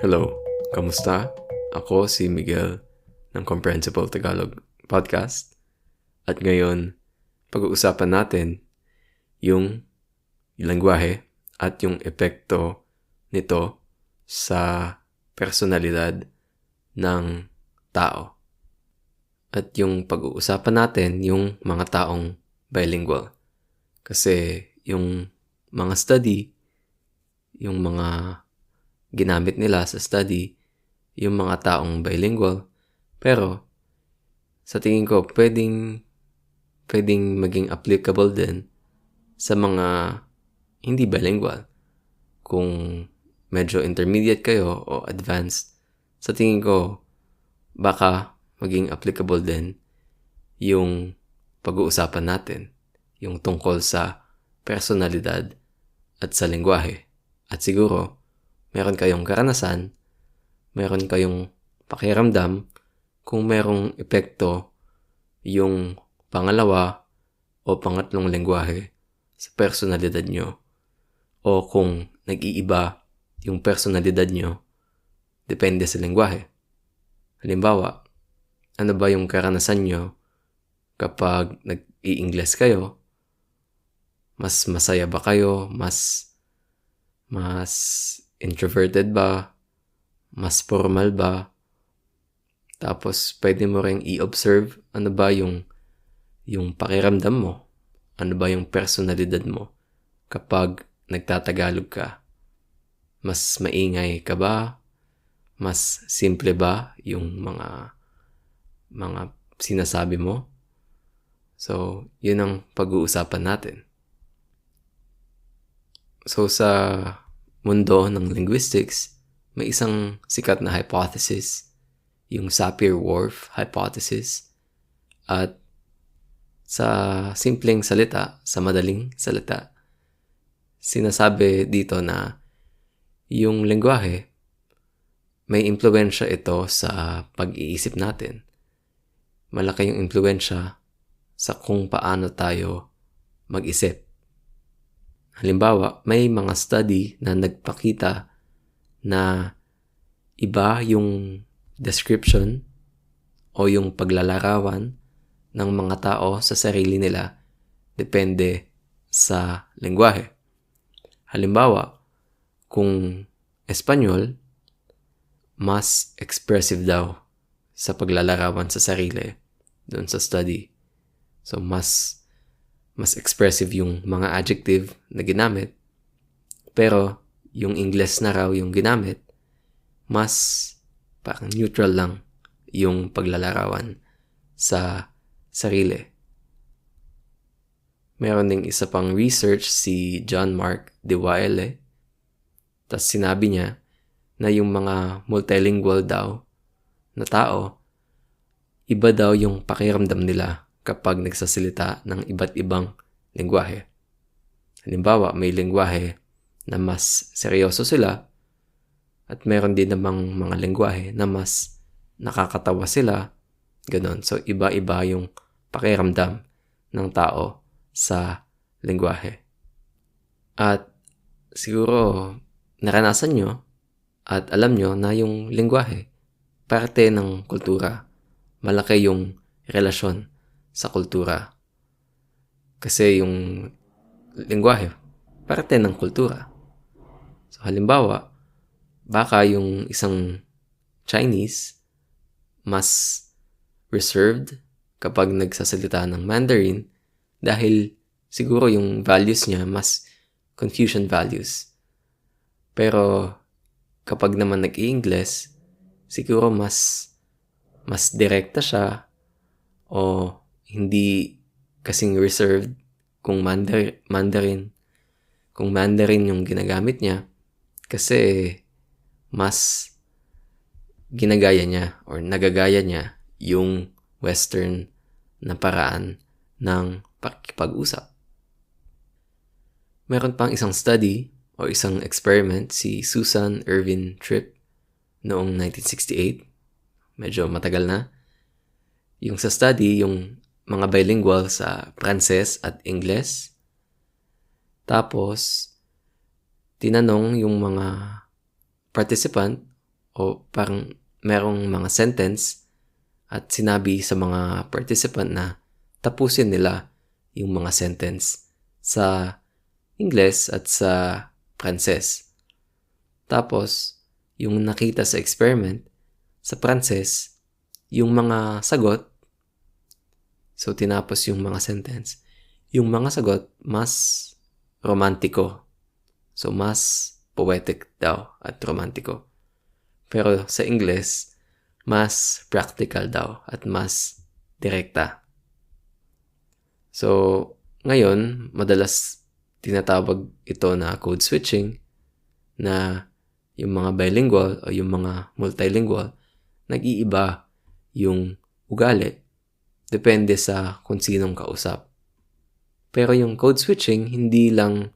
Hello, kamusta? Ako si Miguel ng Comprehensible Tagalog Podcast. At ngayon, pag-uusapan natin yung lengguwahe at yung epekto nito sa personalidad ng tao. At yung pag-uusapan natin yung mga taong bilingual. Kasi yung mga study, yung mga ginamit nila sa study, yung mga taong bilingual. Pero, sa tingin ko, pwedeng, pwedeng maging applicable din sa mga hindi bilingual. Kung medyo intermediate kayo o advanced, sa tingin ko, baka maging applicable din yung pag-uusapan natin, yung tungkol sa personalidad at sa lingwahe. At siguro, meron kayong karanasan, meron kayong pakiramdam kung merong epekto yung pangalawa o pangatlong lingwahe sa personalidad nyo o kung nag-iiba yung personalidad nyo depende sa lingwahe. Halimbawa, ano ba yung karanasan nyo kapag nag-i-Ingles kayo? Mas masaya ba kayo? Mas mas introverted ba? Mas formal ba? Tapos pwede mo ring i-observe ano ba yung yung pakiramdam mo. Ano ba yung personalidad mo kapag nagtatagalog ka? Mas maingay ka ba? Mas simple ba yung mga mga sinasabi mo? So, yun ang pag-uusapan natin. So, sa mundo ng linguistics, may isang sikat na hypothesis, yung Sapir-Whorf hypothesis. At sa simpleng salita, sa madaling salita, sinasabi dito na yung lengguwahe, may impluensya ito sa pag-iisip natin malaki yung impluensya sa kung paano tayo mag-isip. Halimbawa, may mga study na nagpakita na iba yung description o yung paglalarawan ng mga tao sa sarili nila depende sa lengguwahe. Halimbawa, kung Espanyol, mas expressive daw sa paglalarawan sa sarili doon sa study. So, mas mas expressive yung mga adjective na ginamit. Pero, yung Ingles na raw yung ginamit, mas parang neutral lang yung paglalarawan sa sarili. Meron ding isa pang research si John Mark de Waele. Tapos sinabi niya na yung mga multilingual daw na tao, iba daw yung pakiramdam nila kapag nagsasalita ng iba't ibang lingwahe. Halimbawa, may lingwahe na mas seryoso sila at meron din namang mga lingwahe na mas nakakatawa sila. Ganon. So, iba-iba yung pakiramdam ng tao sa lingwahe. At siguro naranasan nyo at alam nyo na yung lingwahe parte ng kultura. Malaki yung relasyon sa kultura. Kasi yung lingwahe, parte ng kultura. So halimbawa, baka yung isang Chinese mas reserved kapag nagsasalita ng Mandarin dahil siguro yung values niya mas Confucian values. Pero kapag naman nag-i-Ingles, siguro mas mas direkta siya o hindi kasing reserved kung Mandar- Mandarin kung Mandarin yung ginagamit niya kasi mas ginagaya niya or nagagaya niya yung western na paraan ng pakikipag-usap. Meron pang isang study o isang experiment si Susan Irvin Tripp noong 1968. Medyo matagal na. Yung sa study, yung mga bilingual sa Pranses at Ingles. Tapos, tinanong yung mga participant o parang merong mga sentence at sinabi sa mga participant na tapusin nila yung mga sentence sa Ingles at sa Pranses. Tapos, yung nakita sa experiment, sa Pranses, yung mga sagot, so tinapos yung mga sentence, yung mga sagot mas romantiko. So, mas poetic daw at romantiko. Pero sa Ingles, mas practical daw at mas direkta. So, ngayon, madalas tinatawag ito na code switching na yung mga bilingual o yung mga multilingual, nag-iiba yung ugali. Depende sa kung sinong kausap. Pero yung code switching, hindi lang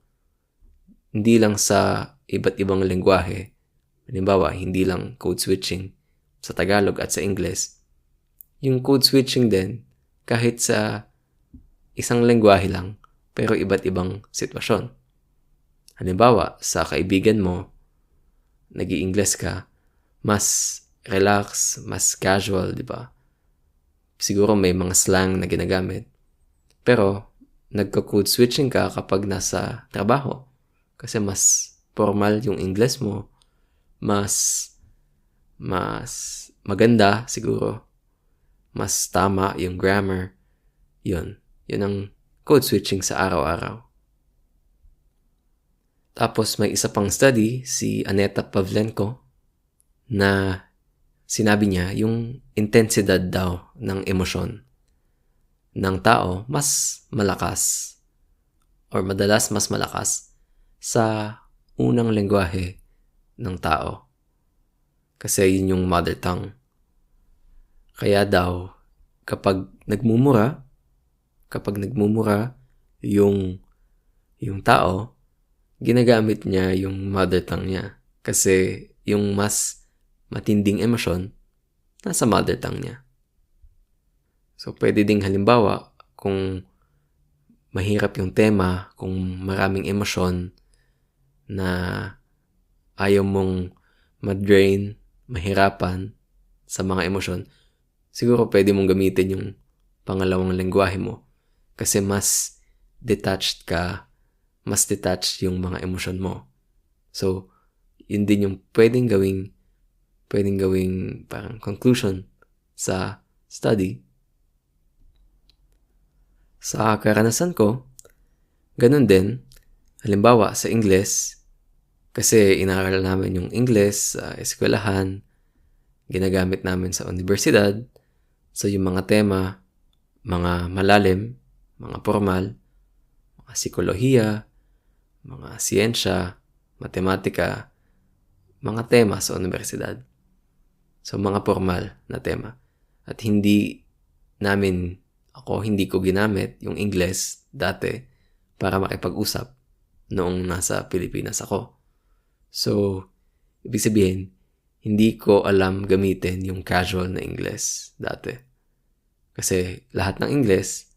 hindi lang sa iba't ibang lengguwahe. Halimbawa, hindi lang code switching sa Tagalog at sa Ingles. Yung code switching din, kahit sa isang lengguwahe lang, pero iba't ibang sitwasyon. Halimbawa, sa kaibigan mo, nag ingles ka, mas relax, mas casual, di ba? Siguro may mga slang na ginagamit. Pero, nagka-code switching ka kapag nasa trabaho. Kasi mas formal yung Ingles mo. Mas, mas maganda siguro. Mas tama yung grammar. Yun. Yun ang code switching sa araw-araw. Tapos may isa pang study, si Aneta Pavlenko, na sinabi niya yung intensidad daw ng emosyon ng tao mas malakas or madalas mas malakas sa unang lengguwahe ng tao. Kasi yun yung mother tongue. Kaya daw, kapag nagmumura, kapag nagmumura yung, yung tao, ginagamit niya yung mother tongue niya. Kasi yung mas matinding emosyon, nasa mother tongue niya. So, pwede ding halimbawa, kung mahirap yung tema, kung maraming emosyon na ayaw mong madrain, mahirapan sa mga emosyon, siguro pwede mong gamitin yung pangalawang lengguwahe mo. Kasi mas detached ka, mas detached yung mga emosyon mo. So, yun din yung pwedeng gawing, pwedeng gawing parang conclusion sa study sa karanasan ko, ganun din. Halimbawa, sa Ingles, kasi inaral namin yung Ingles sa eskwelahan, ginagamit namin sa universidad. So, yung mga tema, mga malalim, mga formal, mga psikolohiya, mga siyensya, matematika, mga tema sa universidad. So, mga formal na tema. At hindi namin ako hindi ko ginamit yung Ingles dati para makipag-usap noong nasa Pilipinas ako. So, ibig sabihin, hindi ko alam gamitin yung casual na Ingles dati. Kasi lahat ng Ingles,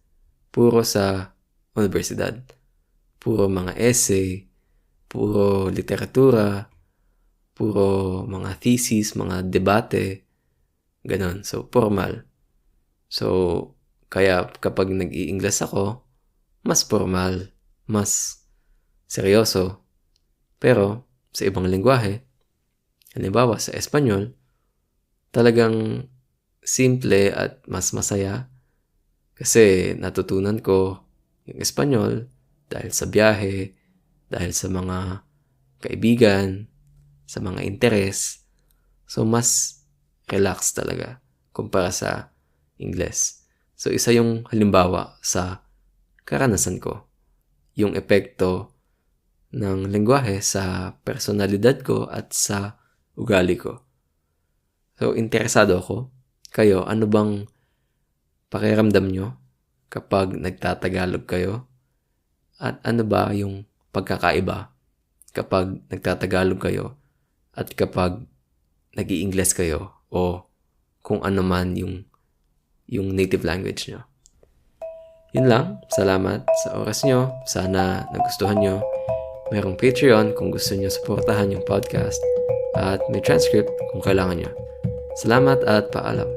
puro sa universidad. Puro mga essay, puro literatura, puro mga thesis, mga debate, ganon. So, formal. So, kaya kapag nag-i-Ingles ako, mas formal, mas seryoso. Pero sa ibang lingwahe, halimbawa sa Espanyol, talagang simple at mas masaya kasi natutunan ko yung Espanyol dahil sa biyahe, dahil sa mga kaibigan, sa mga interes. So, mas relax talaga kumpara sa Ingles. So, isa yung halimbawa sa karanasan ko. Yung epekto ng lengguwahe sa personalidad ko at sa ugali ko. So, interesado ako. Kayo, ano bang pakiramdam nyo kapag nagtatagalog kayo? At ano ba yung pagkakaiba kapag nagtatagalog kayo at kapag nag ingles kayo o kung ano man yung yung native language nyo. Yun lang. Salamat sa oras nyo. Sana nagustuhan nyo. Merong Patreon kung gusto nyo supportahan yung podcast. at may transcript kung kailangan nyo. Salamat at paalam.